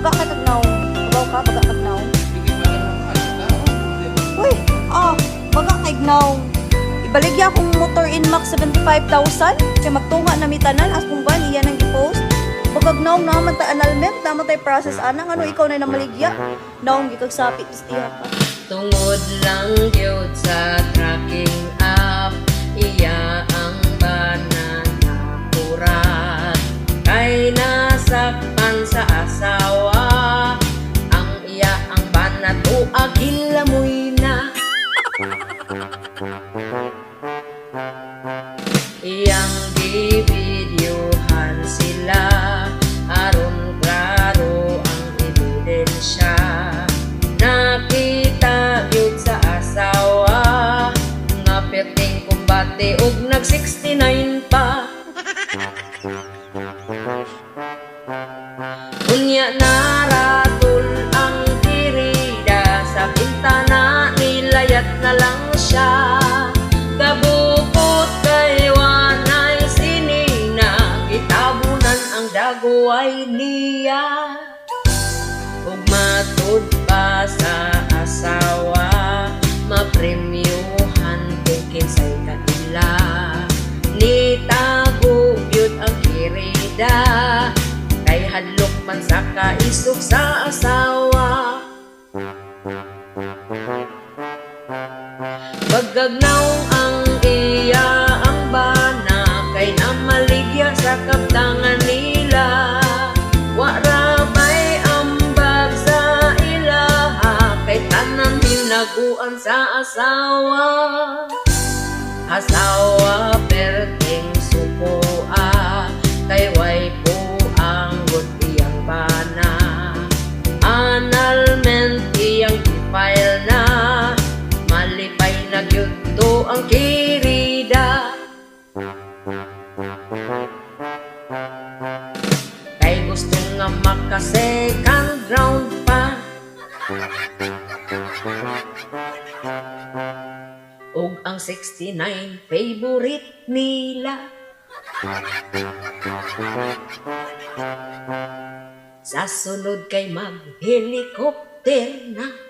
Baga ka tagnaw. Bagaw ka, baga tagnaw. Naman? Uy, ah, baga ka ignaw. Ibaligya akong motor in max 75,000. Kaya magtunga na mitanan. As kung ba, niya nang i-post. Bagagnaw na man ta annulment, tama tay process anang ano ikaw na namaligya. Naong gikagsapit istiya ka. Tungod lang sa asawa. Ang iya ang banat o agilamoy na Iyang bibidyohan sila Aron klaro ang ebidensya. Nakita yun sa asawa Nga perting kumbate ug nag 69 pa Unya naratol ang kirida Sa bintana nilayat na lang siya. Kabukot kay wanay sinina Kitabunan ang dagway niya. Ug matud pa sa asawa Mapremyuhan kung kinsay kaila Nitago yun ang kirida man sa kaisog sa asawa. Pagagnaw ang iya ang bana Kay namaligya sa kaptangan nila. Wara may ambag sa ilaha Kay tanan hinaguan sa asawa. Asawa perting sukoa i-file na Malipay na gyud to ang kirida. Kay gusto nga maka second round pa. Og ang 69 favorite nila. Sa sunod kay mag helicopter na